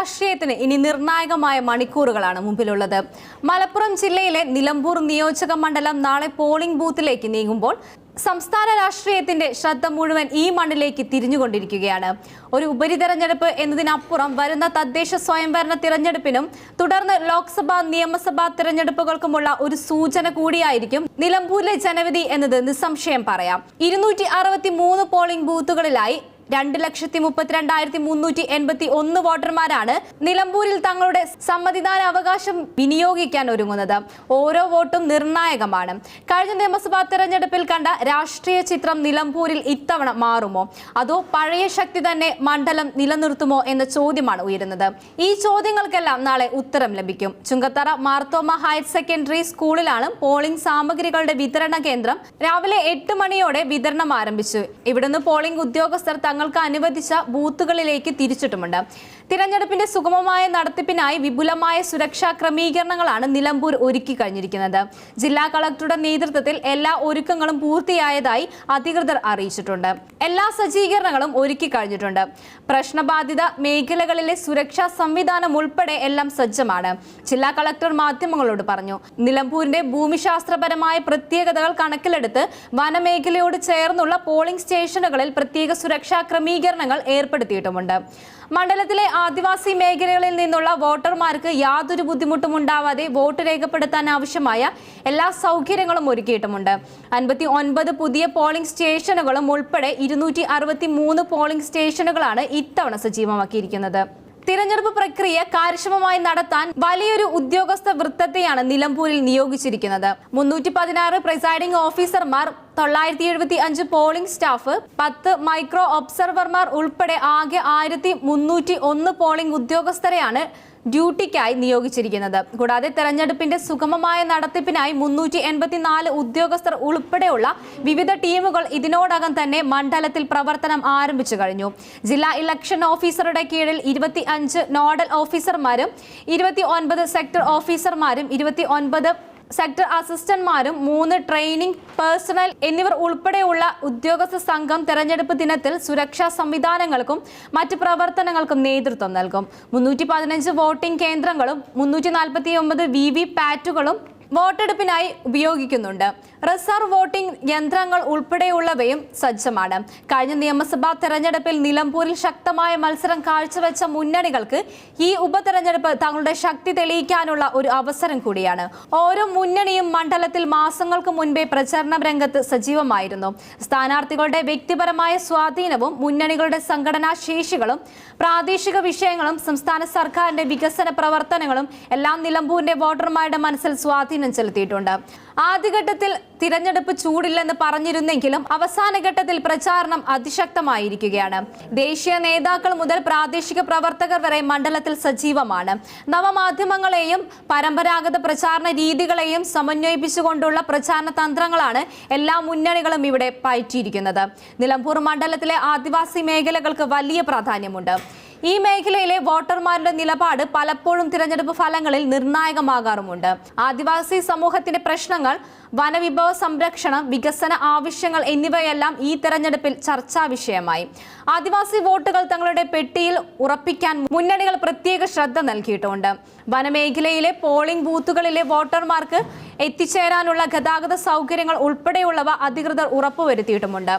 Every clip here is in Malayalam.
രാഷ്ട്രീയത്തിന് ഇനി നിർണായകമായ മണിക്കൂറുകളാണ് മുമ്പിലുള്ളത്. മലപ്പുറം ജില്ലയിലെ നിലമ്പൂർ നിയോജക മണ്ഡലം നാളെ പോളിംഗ് ബൂത്തിലേക്ക് നീങ്ങുമ്പോൾ സംസ്ഥാന രാഷ്ട്രീയത്തിന്റെ ശ്രദ്ധ മുഴുവൻ ഈ മണ്ണിലേക്ക് തിരിഞ്ഞുകൊണ്ടിരിക്കുകയാണ്. ഒരു ഉപരിതെരഞ്ഞെടുപ്പ് എന്നതിനപ്പുറം വരുന്ന തദ്ദേശ സ്വയംഭരണ തിരഞ്ഞെടുപ്പിനും തുടർന്ന് ലോക്സഭാ നിയമസഭാ തിരഞ്ഞെടുപ്പുകൾക്കുമുള്ള ഒരു സൂചന കൂടിയായിരിക്കും നിലമ്പൂരിലെ ജനവിധി എന്നത് നിസ്സംശയം പറയാം. ഇരുന്നൂറ്റി പോളിംഗ് ബൂത്തുകളിലായി രണ്ട് ലക്ഷത്തി മുപ്പത്തിരണ്ടായിരത്തി മുന്നൂറ്റി എൺപത്തി ഒന്ന് വോട്ടർമാരാണ് നിലമ്പൂരിൽ തങ്ങളുടെ സമ്മതിദാന അവകാശം വിനിയോഗിക്കാൻ ഒരുങ്ങുന്നത്. ഓരോ വോട്ടും നിർണായകമാണ്. കഴിഞ്ഞ നിയമസഭാ തെരഞ്ഞെടുപ്പിൽ കണ്ട രാഷ്ട്രീയ ചിത്രം നിലമ്പൂരിൽ ഇത്തവണ മാറുമോ? അതോ പഴയ ശക്തി തന്നെ മണ്ഡലം നിലനിർത്തുമോ എന്ന ചോദ്യമാണ് ഉയരുന്നത്. ഈ ചോദ്യങ്ങൾക്കെല്ലാം നാളെ ഉത്തരം ലഭിക്കും. ചുങ്കത്തറ മാർത്തോമ ഹയർ സെക്കൻഡറി സ്കൂളിലാണ് പോളിംഗ് സാമഗ്രികളുടെ വിതരണ കേന്ദ്രം രാവിലെ എട്ട് മണിയോടെ വിതരണം ആരംഭിച്ചു. ഇവിടുന്ന് പോളിംഗ് ഉദ്യോഗസ്ഥർ തങ്ങൾക്ക് അനുവദിച്ച ബൂത്തുകളിലേക്ക് തിരിച്ചിട്ടുമുണ്ട്. തിരഞ്ഞെടുപ്പിന്റെ സുഗമമായ നടത്തിപ്പിനായി വിപുലമായ സുരക്ഷാ ക്രമീകരണങ്ങളാണ് നിലമ്പൂർ ഒരുക്കി കഴിഞ്ഞിരിക്കുന്നത്. ജില്ലാ കളക്ടറുടെ നേതൃത്വത്തിൽ എല്ലാ ഒരുക്കങ്ങളും പൂർത്തിയായതായി അധികൃതർ അറിയിച്ചിട്ടുണ്ട്. എല്ലാ സജ്ജീകരണങ്ങളും ഒരുക്കി കഴിഞ്ഞിട്ടുണ്ട്. പ്രശ്നബാധിത മേഖലകളിലെ സുരക്ഷാ സംവിധാനം ഉൾപ്പെടെ എല്ലാം സജ്ജമാണ്. ജില്ലാ കളക്ടർ മാധ്യമങ്ങളോട് പറഞ്ഞു. നിലമ്പൂരിന്റെ ഭൂമിശാസ്ത്രപരമായ പ്രത്യേകതകൾ കണക്കിലെടുത്ത് വനമേഖലയോട് ചേർന്നുള്ള പോളിംഗ് സ്റ്റേഷനുകളിൽ പ്രത്യേക സുരക്ഷാ ക്രമീകരണങ്ങൾ ഏർപ്പെടുത്തിയിട്ടുമുണ്ട്. മണ്ഡലത്തിലെ ആദിവാസി മേഖലകളിൽ നിന്നുള്ള വോട്ടർമാർക്ക് യാതൊരു ബുദ്ധിമുട്ടും ഉണ്ടാവാതെ വോട്ട് രേഖപ്പെടുത്താൻ ആവശ്യമായ എല്ലാ സൗകര്യങ്ങളും ഒരുക്കിയിട്ടുമുണ്ട്. അൻപത്തി ഒൻപത് പുതിയ പോളിംഗ് സ്റ്റേഷനുകളും ഉൾപ്പെടെ ഇരുന്നൂറ്റി പോളിംഗ് സ്റ്റേഷനുകളാണ് ഇത്തവണ സജീവമാക്കിയിരിക്കുന്നത്. തിരഞ്ഞെടുപ്പ് പ്രക്രിയ കാര്യക്ഷമമായി നടത്താൻ വലിയൊരു ഉദ്യോഗസ്ഥ വൃത്തത്തെയാണ് നിലമ്പൂരിൽ നിയോഗിച്ചിരിക്കുന്നത്. മുന്നൂറ്റി പതിനാറ് പ്രിസൈഡിംഗ് ഓഫീസർമാർ തൊള്ളായിരത്തി എഴുപത്തി അഞ്ച് പോളിംഗ് സ്റ്റാഫ് പത്ത് മൈക്രോ ഒബ്സർവർമാർ ഉൾപ്പെടെ ആകെ ആയിരത്തി മുന്നൂറ്റി ഒന്ന് പോളിംഗ് ഉദ്യോഗസ്ഥരെയാണ് ഡ്യൂട്ടിക്കായി നിയോഗിച്ചിരിക്കുന്നത്. കൂടാതെ തെരഞ്ഞെടുപ്പിന്റെ സുഗമമായ നടത്തിപ്പിനായി മുന്നൂറ്റി എൺപത്തിനാല് ഉദ്യോഗസ്ഥർ ഉൾപ്പെടെയുള്ള വിവിധ ടീമുകൾ ഇതിനോടകം തന്നെ മണ്ഡലത്തിൽ പ്രവർത്തനം ആരംഭിച്ചു കഴിഞ്ഞു. ജില്ലാ ഇലക്ഷൻ ഓഫീസറുടെ കീഴിൽ ഇരുപത്തി അഞ്ച് നോഡൽ ഓഫീസർമാരും ഇരുപത്തി ഒൻപത് സെക്ടർ ഓഫീസർമാരും ഇരുപത്തി ഒൻപത് സെക്ടർ അസിസ്റ്റന്റ്മാരും മൂന്ന് ട്രെയിനിംഗ് പേഴ്സണൽ എന്നിവർ ഉൾപ്പെടെയുള്ള ഉദ്യോഗസ്ഥ സംഘം തെരഞ്ഞെടുപ്പ് ദിനത്തിൽ സുരക്ഷാ സംവിധാനങ്ങൾക്കും മറ്റ് പ്രവർത്തനങ്ങൾക്കും നേതൃത്വം നൽകും. മുന്നൂറ്റി പതിനഞ്ച് വോട്ടിംഗ് കേന്ദ്രങ്ങളും മുന്നൂറ്റി നാൽപ്പത്തി ഒമ്പത് വി വി പാറ്റുകളും വോട്ടെടുപ്പിനായി ഉപയോഗിക്കുന്നുണ്ട്. റിസർവ് വോട്ടിംഗ് യന്ത്രങ്ങൾ ഉൾപ്പെടെയുള്ളവയും സജ്ജമാണ്. കഴിഞ്ഞ നിയമസഭാ തെരഞ്ഞെടുപ്പിൽ നിലമ്പൂരിൽ ശക്തമായ മത്സരം കാഴ്ചവെച്ച മുന്നണികൾക്ക് ഈ ഉപതെരഞ്ഞെടുപ്പ് തങ്ങളുടെ ശക്തി തെളിയിക്കാനുള്ള ഒരു അവസരം കൂടിയാണ്. ഓരോ മുന്നണിയും മണ്ഡലത്തിൽ മാസങ്ങൾക്ക് മുൻപേ പ്രചരണ രംഗത്ത് സജീവമായിരുന്നു. സ്ഥാനാർത്ഥികളുടെ വ്യക്തിപരമായ സ്വാധീനവും മുന്നണികളുടെ സംഘടനാ ശേഷികളും പ്രാദേശിക വിഷയങ്ങളും സംസ്ഥാന സർക്കാരിന്റെ വികസന പ്രവർത്തനങ്ങളും എല്ലാം നിലമ്പൂരിന്റെ വോട്ടർമാരുടെ മനസ്സിൽ സ്വാധീനം ചെലുത്തിയിട്ടുണ്ട്. ആദ്യഘട്ടത്തിൽ തിരഞ്ഞെടുപ്പ് ചൂടില്ലെന്ന് പറഞ്ഞിരുന്നെങ്കിലും അവസാന ഘട്ടത്തിൽ പ്രചാരണം അതിശക്തമായിരിക്കുകയാണ്. ദേശീയ നേതാക്കൾ മുതൽ പ്രാദേശിക പ്രവർത്തകർ വരെ മണ്ഡലത്തിൽ സജീവമാണ്. നവമാധ്യമങ്ങളെയും പരമ്പരാഗത പ്രചാരണ രീതികളെയും സമന്വയിപ്പിച്ചുകൊണ്ടുള്ള പ്രചാരണ തന്ത്രങ്ങളാണ് എല്ലാ മുന്നണികളും ഇവിടെ പയറ്റിയിരിക്കുന്നത്. നിലമ്പൂർ മണ്ഡലത്തിലെ ആദിവാസി മേഖലകൾക്ക് വലിയ പ്രാധാന്യമുണ്ട്. ഈ മേഖലയിലെ വോട്ടർമാരുടെ നിലപാട് പലപ്പോഴും തിരഞ്ഞെടുപ്പ് ഫലങ്ങളിൽ നിർണായകമാകാറുമുണ്ട്. ആദിവാസി സമൂഹത്തിന്റെ പ്രശ്നങ്ങൾ വനവിഭവ സംരക്ഷണം വികസന ആവശ്യങ്ങൾ എന്നിവയെല്ലാം ഈ തെരഞ്ഞെടുപ്പിൽ ചർച്ചാ വിഷയമായി. ആദിവാസി വോട്ടുകൾ തങ്ങളുടെ പെട്ടിയിൽ ഉറപ്പിക്കാൻ മുന്നണികൾ പ്രത്യേക ശ്രദ്ധ നൽകിയിട്ടുണ്ട്. വനമേഖലയിലെ പോളിംഗ് ബൂത്തുകളിലെ വോട്ടർമാർക്ക് എത്തിച്ചേരാനുള്ള ഗതാഗത സൗകര്യങ്ങൾ ഉൾപ്പെടെയുള്ളവ അധികൃതർ ഉറപ്പുവരുത്തിയിട്ടുമുണ്ട്.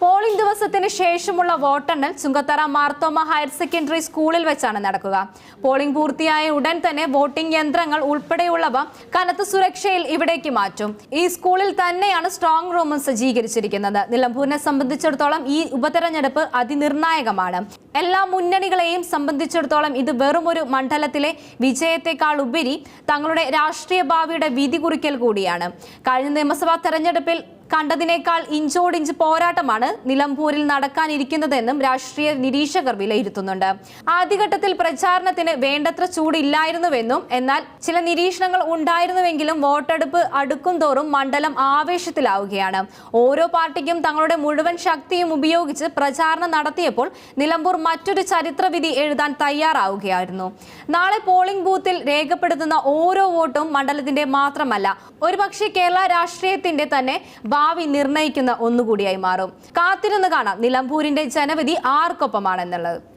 പോളിംഗ് ദിവസത്തിന് ശേഷമുള്ള വോട്ടെണ്ണൽ ചുങ്കത്തറ മാർത്തോമ ഹയർ സെക്കൻഡറി സ്കൂളിൽ വെച്ചാണ് നടക്കുക. പോളിംഗ് പൂർത്തിയായ ഉടൻ തന്നെ വോട്ടിംഗ് യന്ത്രങ്ങൾ ഉൾപ്പെടെയുള്ളവ കനത്ത സുരക്ഷയിൽ ഇവിടേക്ക് മാറ്റും. ഈ സ്കൂളിൽ തന്നെയാണ് സ്ട്രോങ് റൂമും സജ്ജീകരിച്ചിരിക്കുന്നത്. നിലമ്പൂരിനെ സംബന്ധിച്ചിടത്തോളം ഈ ഉപതെരഞ്ഞെടുപ്പ് അതിനിർണായകമാണ്. എല്ലാ മുന്നണികളെയും സംബന്ധിച്ചിടത്തോളം ഇത് വെറും ഒരു മണ്ഡലത്തിലെ വിജയത്തെക്കാൾ ഉപരി തങ്ങളുടെ രാഷ്ട്രീയ ഭാവിയുടെ വിധി കുറിക്കൽ കൂടിയാണ്. കഴിഞ്ഞ നിയമസഭാ തെരഞ്ഞെടുപ്പിൽ കണ്ടതിനേക്കാൾ ഇഞ്ചോടിഞ്ച് പോരാട്ടമാണ് നിലമ്പൂരിൽ നടക്കാനിരിക്കുന്നതെന്നും രാഷ്ട്രീയ നിരീക്ഷകർ വിലയിരുത്തുന്നുണ്ട്. ആദ്യഘട്ടത്തിൽ പ്രചാരണത്തിന് വേണ്ടത്ര ചൂടില്ലായിരുന്നുവെന്നും എന്നാൽ ചില നിരീക്ഷണങ്ങൾ ഉണ്ടായിരുന്നുവെങ്കിലും വോട്ടെടുപ്പ് അടുക്കും തോറും മണ്ഡലം ആവേശത്തിലാവുകയാണ്. ഓരോ പാർട്ടിക്കും തങ്ങളുടെ മുഴുവൻ ശക്തിയും ഉപയോഗിച്ച് പ്രചാരണം നടത്തിയപ്പോൾ നിലമ്പൂർ മറ്റൊരു ചരിത്രവിധി എഴുതാൻ തയ്യാറാവുകയായിരുന്നു. നാളെ പോളിംഗ് ബൂത്തിൽ രേഖപ്പെടുത്തുന്ന ഓരോ വോട്ടും മണ്ഡലത്തിന്റെ മാത്രമല്ല ഒരുപക്ഷെ കേരള രാഷ്ട്രീയത്തിന്റെ തന്നെ ഭാവി നിർണയിക്കുന്ന ഒന്നുകൂടിയായി മാറും. കാത്തിരുന്ന് കാണാം. നിലമ്പൂരിന്റെ ജനവിധി ആർക്കൊപ്പമാണെന്നുള്ളത്.